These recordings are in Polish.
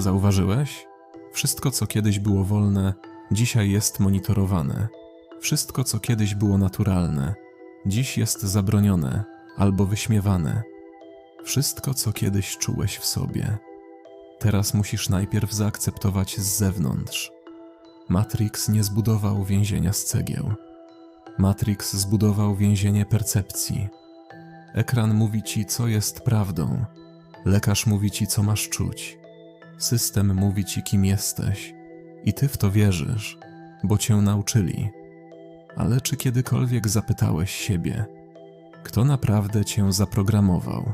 Zauważyłeś? Wszystko, co kiedyś było wolne, dzisiaj jest monitorowane. Wszystko, co kiedyś było naturalne, dziś jest zabronione albo wyśmiewane. Wszystko, co kiedyś czułeś w sobie, teraz musisz najpierw zaakceptować z zewnątrz. Matrix nie zbudował więzienia z cegieł. Matrix zbudował więzienie percepcji. Ekran mówi ci, co jest prawdą. Lekarz mówi ci, co masz czuć. System mówi ci, kim jesteś. I ty w to wierzysz, bo cię nauczyli. Ale czy kiedykolwiek zapytałeś siebie, kto naprawdę cię zaprogramował?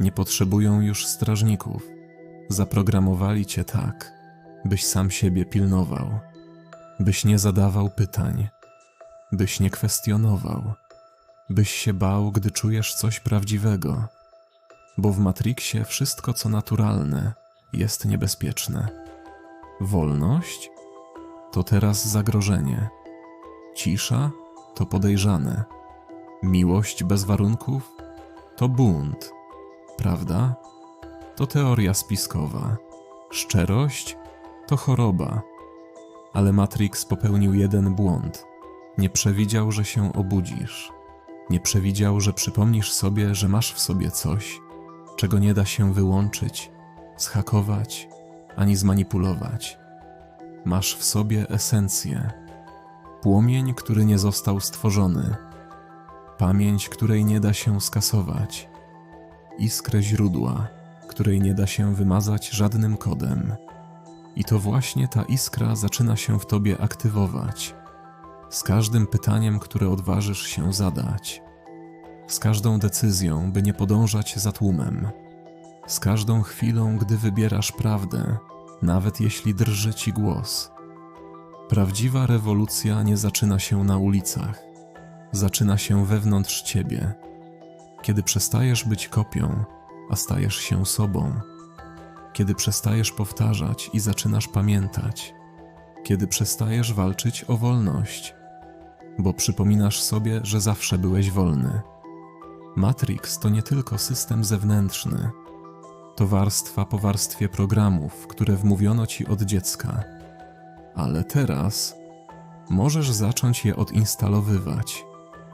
Nie potrzebują już strażników. Zaprogramowali cię tak, byś sam siebie pilnował, byś nie zadawał pytań, byś nie kwestionował, byś się bał, gdy czujesz coś prawdziwego, bo w Matrixie wszystko, co naturalne, jest niebezpieczne. Wolność to teraz zagrożenie, cisza to podejrzane, miłość bez warunków to bunt, prawda? To teoria spiskowa, szczerość to choroba. Ale Matrix popełnił jeden błąd. Nie przewidział, że się obudzisz. Nie przewidział, że przypomnisz sobie, że masz w sobie coś, czego nie da się wyłączyć, zhakować ani zmanipulować. Masz w sobie esencję. Płomień, który nie został stworzony. Pamięć, której nie da się skasować. Iskrę źródła, której nie da się wymazać żadnym kodem. I to właśnie ta iskra zaczyna się w tobie aktywować. Z każdym pytaniem, które odważysz się zadać. Z każdą decyzją, by nie podążać za tłumem. Z każdą chwilą, gdy wybierasz prawdę, nawet jeśli drży ci głos. Prawdziwa rewolucja nie zaczyna się na ulicach. Zaczyna się wewnątrz ciebie. Kiedy przestajesz być kopią, a stajesz się sobą kiedy przestajesz powtarzać i zaczynasz pamiętać, kiedy przestajesz walczyć o wolność, bo przypominasz sobie, że zawsze byłeś wolny. Matrix to nie tylko system zewnętrzny, to warstwa po warstwie programów, które wmówiono ci od dziecka. Ale teraz możesz zacząć je odinstalowywać.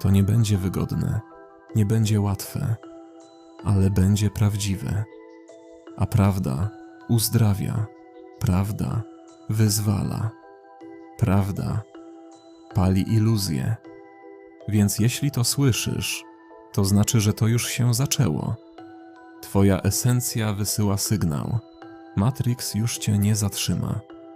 To nie będzie wygodne, nie będzie łatwe, ale będzie prawdziwe a prawda uzdrawia, prawda wyzwala, prawda pali iluzje. Więc jeśli to słyszysz, to znaczy, że to już się zaczęło. Twoja esencja wysyła sygnał. Matrix już cię nie zatrzyma.